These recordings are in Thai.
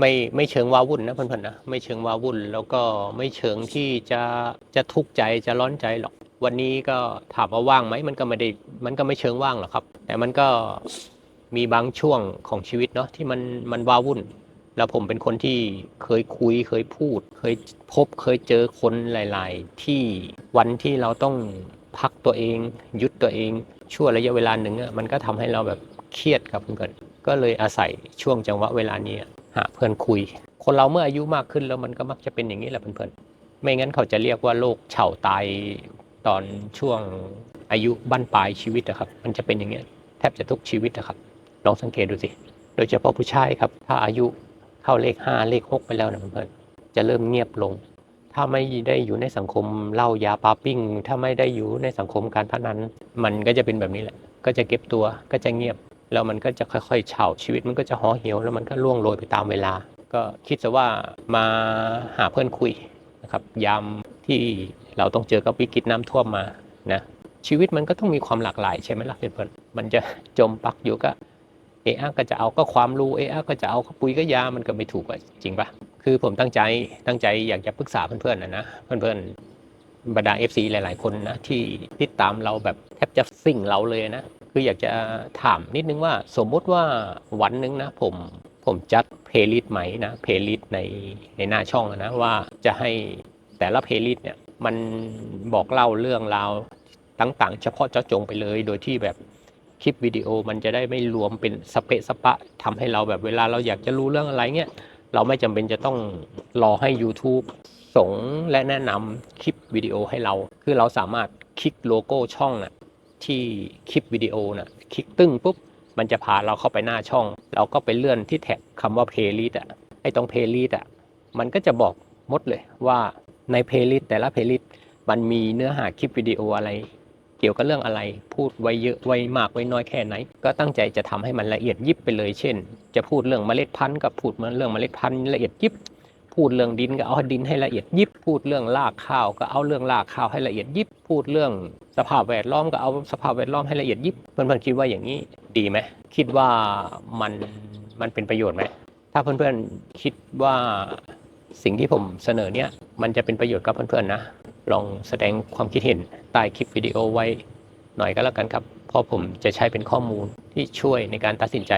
ไม่ไม่เชิงว้าวุ่นนะเพื่อนๆนะไม่เชิงว้าวุ่น แล้วก็ไม่เชิงที่จะจะทุกข์ใจจะร้อนใจหรอก วันนี้ก็ถามว่าว่างไหมมันก็ไม่ได้มันก็ไม่เชิงว่างหรอกครับ แต่มันก็มีบางช่วงของชีวิตเนาะที่มันมันว้าวุ่น แล้วผมเป็นคนที่เคยคุยเคยพูด เคยพบเคยเจอคนหลาย ๆ ที่วันที่เราต้องพักตัวเองยุดตัวเองชั่วระยะเวลาหนึ่งอะมันก็ทำให้เราแบบเครียดครับเพื่อนก็เลยอาศัยช่วงจังหวะเวลานี้ หาเพื่อนคุย คนเราเมื่ออายุมากขึ้นแล้วมันก็มักจะเป็นอย่างนี้แหละเพื่อนๆ ไม่งั้นเขาจะเรียกว่าโรคเฉาตายตอนช่วงอายุบั้นปลายชีวิตนะครับ มันจะเป็นอย่างเงี้แทบจะทุกชีวิตนะครับ ลองสังเกตดูสิ โดยเฉพาะผู้ชายครับ ถ้าอายุเข้าเลขห้าเลขหกไปแล้วนะเพื่อนๆ จะเริ่มเงียบลง ถ้าไม่ได้อยู่ในสังคมเหล้ายาปาปิ้ง ถ้าไม่ได้อยู่ในสังคมการพนัน มันก็จะเป็นแบบนี้แหละ ก็จะเก็บตัว ก็จะเงียบ แล้วมันก็จะค่อยๆเฉาชีวิตมันก็จะห่อเหี่ยวแล้วมันก็ล่วงโรยไปตามเวลา ก็คิดซะว่ามาหาเพื่อนคุยนะครับยามที่เราต้องเจอกับวิกฤตน้ำท่วมมานะชีวิตมันก็ต้องมีความหลากหลายใช่ไหมล่ะเพื่อนๆมันจะจมปักอยู่กับเอะอะก็จะเอาก็ความรู้เอะอะก็จะเอาก็ปุ๋ยก็ยามันก็ไม่ถูกอะจริงปะคือผมตั้งใจตั้งใจอยากจะปรึกษาเพื่อนๆนะนะเพื่อนๆบรรดา FC หลาย ๆ คนนะที่ติดตามเราแบบแทบจะสิ่งเราเลยนะ คืออยากจะถามนิดนึงว่าสมมุติว่าวันหนึงนะผมผมจัดเพลย์ลิสต์ไหมนะเพลย์ลิสต์ในในหน้าช่องนะว่าจะให้แต่ละเพลย์ลิสต์เนี่ยมันบอกเล่าเรื่องราวต่างๆ เฉพาะเจาะจงไปเลย โดยที่แบบคลิปวิดีโอมันจะได้ไม่รวมเป็นสเปะสปะทำให้เราแบบเวลาเราอยากจะรู้เรื่องอะไรเงี้ยเราไม่จำเป็นจะต้องรอให้ YouTube ส่งและแนะนำคลิปวิดีโอให้เรา คือเราสามารถคลิกโลโก้ช่องน่ะ ที่คลิปวิดีโอน่ะคลิกตึ้งปุ๊บ มันจะพาเราเข้าไปหน้าช่อง เราก็ไปเลื่อนที่แท็กคำว่า playlist อะไอ้ตรง playlist อะมันก็จะบอกมดเลยว่าใน playlist แต่ละ playlist มันมีเนื้อหาคลิปวิดีโออะไรเกี่ยวกับเรื่องอะไรพูดไว้เยอะไว้มากไว้น้อยแค่ไหน ก็ตั้งใจจะทำให้มันละเอียดยิบไปเลยเช่น จะพูดเรื่องเมล็ดพันธุ์ก็พูดเรื่องเมล็ดพันธุ์ละเอียดยิบ พูดเรื่องดินก็เอาดินให้ละเอียดยิบ พูดเรื่องรากข้าวก็เอาเรื่องรากข้าวให้ละเอียดยิบ พูดเรื่องสภาพแวดล้อมก็เอาสภาพแวดล้อมให้ละเอียดยิบเพื่อนๆคิดว่าอย่างนี้ดีไหมคิดว่ามันมันเป็นประโยชน์ไหมถ้าเพื่อนๆคิดว่าสิ่งที่ผมเสนอเนี่ยมันจะเป็นประโยชน์กับเพื่อนๆนะลองแสดงความคิดเห็นใต้คลิปวิดีโอไว้หน่อยก็แล้วกันครับเพราะผมจะใช้เป็นข้อมูลที่ช่วยในการตัดสินใจ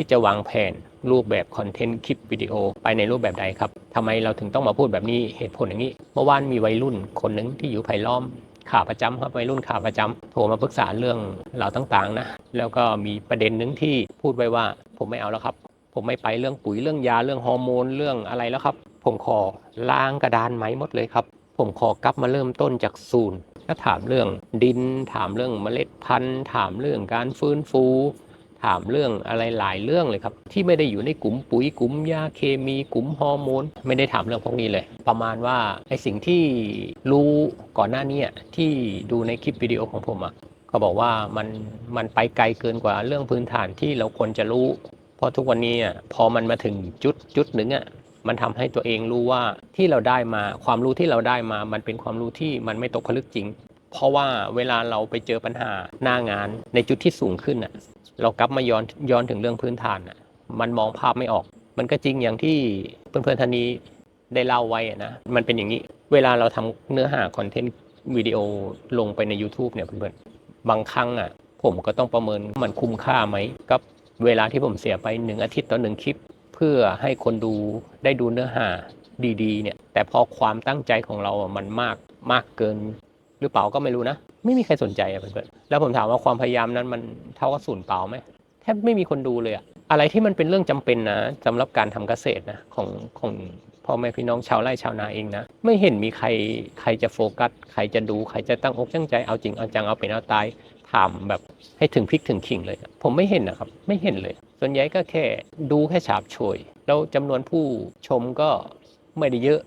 ที่จะวางแผนรูปแบบคอนเทนต์คลิปวิดีโอไปในรูปแบบใดครับทำไมเราถึงต้องมาพูดแบบนี้เหตุผลอย่างนี้ เมื่อวานมีวัยรุ่นคนหนึ่งที่อยู่ไผ่ล้อมขาประจำครับวัยรุ่นขาประจำโทรมาปรึกษาเรื่องเหล่าต่างๆนะ แล้วก็มีประเด็นหนึ่งที่พูดไว้ว่า ผมไม่เอาแล้วครับ ผมไม่ไปเรื่องปุ๋ยเรื่องยาเรื่องฮอร์โมนเรื่องอะไรแล้วครับ ผมขอล้างกระดานไหมหมดเลยครับ ผมขอกลับมาเริ่มต้นจากศูนย์ก็ถามเรื่องดิน ถามเรื่องเมล็ดพันธุ์ ถามเรื่องการฟื้นฟู ถามเรื่องอะไรหลายเรื่องเลยครับ ที่ไม่ได้อยู่ในกลุ่มปุ๋ยกลุ่มยาเคมีกลุ่มฮอร์โมนไม่ได้ถามเรื่องพวกนี้เลย ประมาณว่าไอสิ่งที่รู้ก่อนหน้านี้ที่ดูในคลิปวิดีโอของผมอะก็บอกว่ามันมันไปไกลเกินกว่าเรื่องพื้นฐานที่เราควรจะรู้ เพราะทุกวันนี้อะพอมันมาถึงจุดจุดหนึ่งอะมันทำให้ตัวเองรู้ว่าที่เราได้มาความรู้ที่เราได้มา มันเป็นความรู้ที่มันไม่ตกผลึกจริง เพราะว่าเวลาเราไปเจอปัญหาหน้างานในจุดที่สูงขึ้นน่ะ เรากลับมาย้อนย้อนถึงเรื่องพื้นฐานน่ะมันมองภาพไม่ออก มันก็จริงอย่างที่เพื่อนๆท่านนี้ได้เล่าไว้นะมันเป็นอย่างนี้ เวลาเราทำเนื้อหาคอนเทนต์วิดีโอลงไปใน YouTube เนี่ยเพื่อนๆบางครั้งอะ ผมก็ต้องประเมินมันคุ้มค่าไหมกับเวลาที่ผมเสียไปหนึ่งอาทิตย์ต่อหนึ่งคลิป เพื่อให้คนดูได้ดูเนื้อหาดีๆ เนี่ย แต่พอความตั้งใจของเราอะมันมากมากเกิน หรือเปล่าก็ไม่รู้นะ ไม่มีใครสนใจอะเพื่อนๆแล้วผมถามว่าความพยายามนั้นมันเท่ากับศูนย์เปล่าไหมแทบไม่มีคนดูเลยอะอะไรที่มันเป็นเรื่องจำเป็นนะสำหรับการทำเกษตรนะของของพ่อแม่พี่น้องชาวไร่ชาวนาเองนะ ไม่เห็นมีใครใครจะโฟกัส ใครจะดูใครจะตั้งอกตั้งใจเอาจริงเอาจังเอาเป็นเอาตายถามแบบให้ถึงพริกถึงขิงเลยอะผมไม่เห็นนะครับ ไม่เห็นเลย ส่วนใหญ่ก็แค่ดูแค่ฉาบโชยแล้วจำนวนผู้ชมก็ไม่ได้เยอะ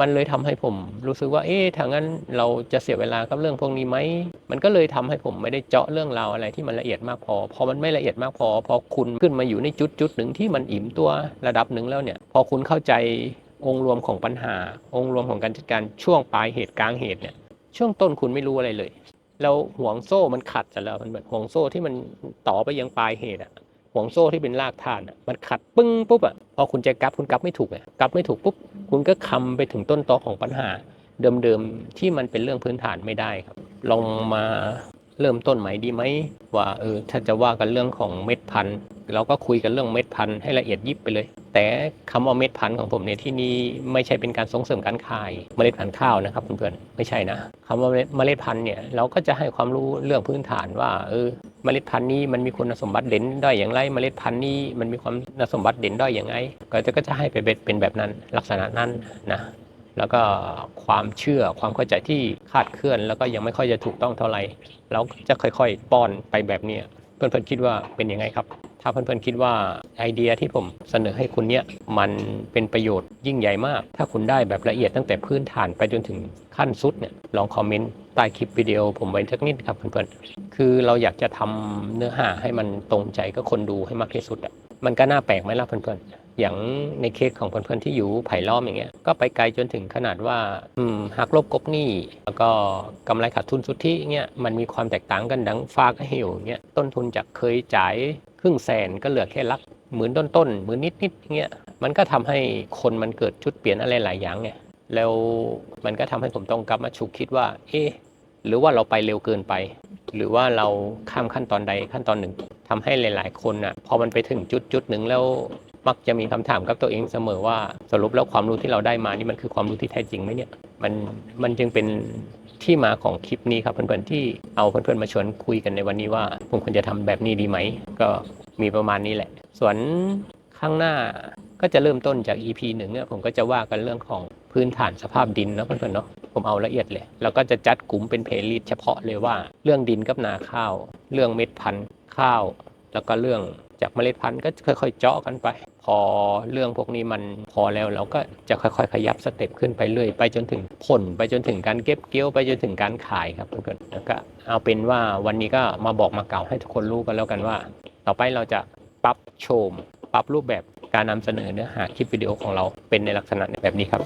มันเลยทำให้ผมรู้สึกว่า เอ๊ะถ้างั้นเราจะเสียเวลากับเรื่องพวกนี้ไหม มันก็เลยทำให้ผมไม่ได้เจาะเรื่องราวอะไรที่มันละเอียดมากพอ พอมันไม่ละเอียดมากพอ พอคุณขึ้นมาอยู่ในจุดจุดหนึ่งที่มันอิ่มตัวระดับหนึ่งแล้วเนี่ย พอคุณเข้าใจองค์รวมของปัญหา องค์รวมของการจัดการช่วงปลายเหตุกลางเหตุเนี่ย ช่วงต้นคุณไม่รู้อะไรเลย แล้วห่วงโซ่มันขัดเสร็จแล้วมันเหมือนห่วงโซ่ที่มันต่อไปยังปลายเหตุอะห่วงโซ่ที่เป็นรากฐานอะมันขัดปึ้งปุ๊บอะ พอคุณจะกลับคุณกลับไม่ถูกไงกลับไม่ถูกปุ๊บคุณก็คำไปถึงต้นตอของปัญหา เดิมๆที่มันเป็นเรื่องพื้นฐานไม่ได้ครับ ลองมาเริ่มต้นใหม่ดีไหมว่าเออถ้าจะว่ากันเรื่องของเม็ดพันธุ์เราก็คุยกันเรื่องเม็ดพันธุ์ให้ละเอียดยิบไปเลย แต่คำว่าเม็ดพันธุ์ของผมเนี่ยที่นี่ไม่ใช่เป็นการส่งเสริมการขายเมล็ดพันธุ์ข้าวนะครับเพื่อนๆไม่ใช่นะคำว่าเมล็ดพันธุ์เนี่ยเราก็จะให้ความรู้เรื่องพื้นฐานว่าเออเมล็ดพันธุ์นี้มันมีคุณสมบัติเด่นด้อยอย่างไร เมล็ดพันธุ์นี้มันมีความสมบัติเด่นด้อยอย่างไรก็จะก็จะให้ไปเป็นแบบนั้นลักษณะนั้นนะแล้วก็ความเชื่อความเข้าใจที่คาดเคลื่อน แล้วก็ยังไม่ค่อยจะถูกต้องเท่าไหร่เราจะค่อยๆ ป้อนไปแบบเนี้ย เพื่อนๆคิดว่าเป็นยังไงครับ ถ้าเพื่อนๆคิดว่าไอเดียที่ผมเสนอให้คุณเนี่ยมันเป็นประโยชน์ยิ่งใหญ่มาก ถ้าคุณได้แบบละเอียดตั้งแต่พื้นฐานไปจนถึงขั้นสุดเนี่ยลองคอมเมนต์ใต้คลิปวิดีโอผมไว้สักนิดครับเพื่อนๆคือเราอยากจะทำเนื้อหาให้มันตรงใจก็คนดูให้มากที่สุดอะมันก็น่าแปลกไหมล่ะเพื่อนๆ อย่างในเคสของเพื่อนๆที่อยู่ไผ่ล้อมอย่างเงี้ยก็ไปไกลจนถึงขนาดว่าอืมหักลบกบหนี้แล้วก็กำไรขาดทุนสุทธิเงี้ยมันมีความแตกต่างกันดังฟ้ากับเหวเงี้ยต้นทุนจากเคยจ่ายครึ่งแสนก็เหลือแค่ลักหมื่นต้นๆหมื่นนิดๆเงี้ยมันก็ทำให้คนมันเกิดจุดเปลี่ยนอะไรหลายอย่างไงแล้วมันก็ทำให้ผมต้องกลับมาฉุกคิดว่า เอ๊ะหรือว่าเราไปเร็วเกินไป หรือว่าเราข้ามขั้นตอนใดขั้นตอนหนึ่งทำให้หลาย ๆ คนอะพอมันไปถึงจุดจุดหนึ่งแล้ว มักจะมีคำถามกับตัวเองเสมอว่าสรุปแล้วความรู้ที่เราได้มานี่มันคือความรู้ที่แท้จริงไหมเนี่ยมันมันจึงเป็นที่มาของคลิปนี้ครับเพื่อนๆที่เอาเพื่อนๆมาชวนคุยกันในวันนี้ว่าผมควรจะทำแบบนี้ดีไหม ก็มีประมาณนี้แหละ ส่วนข้างหน้าก็จะเริ่มต้นจาก EP หนึ่งเนี่ยผมก็จะว่ากันเรื่องของพื้นฐานสภาพดินเนะเพื่อนๆเนาะผมเอาละเอียดเลย แล้วก็จะจัดกลุ่มเป็นเพลย์ลิสต์เฉพาะเลยว่าเรื่องดินกับนาข้าว เรื่องเม็ดพันธุ์ข้าว แล้วก็เรื่องจากเมล็ดพันธุ์ก็ค่อยๆเจาะกันไป พอเรื่องพวกนี้มันพอแล้วเราก็จะค่อยๆ ขยับสเต็ปขึ้นไปเรื่อยไปจนถึงผล ไปจนถึงการเก็บเกี่ยวไปจนถึงการขายครับเพื่อนๆแล้วก็เอาเป็นว่าวันนี้ก็มาบอกมาเก่าให้ทุกคนรู้กันแล้วกันว่า ต่อไปเราจะปรับโฉมปรับรูปแบบการนำเสนอเนื้อหาคลิปวิดีโอของเราเป็นในลักษณะแบบนี้ครับ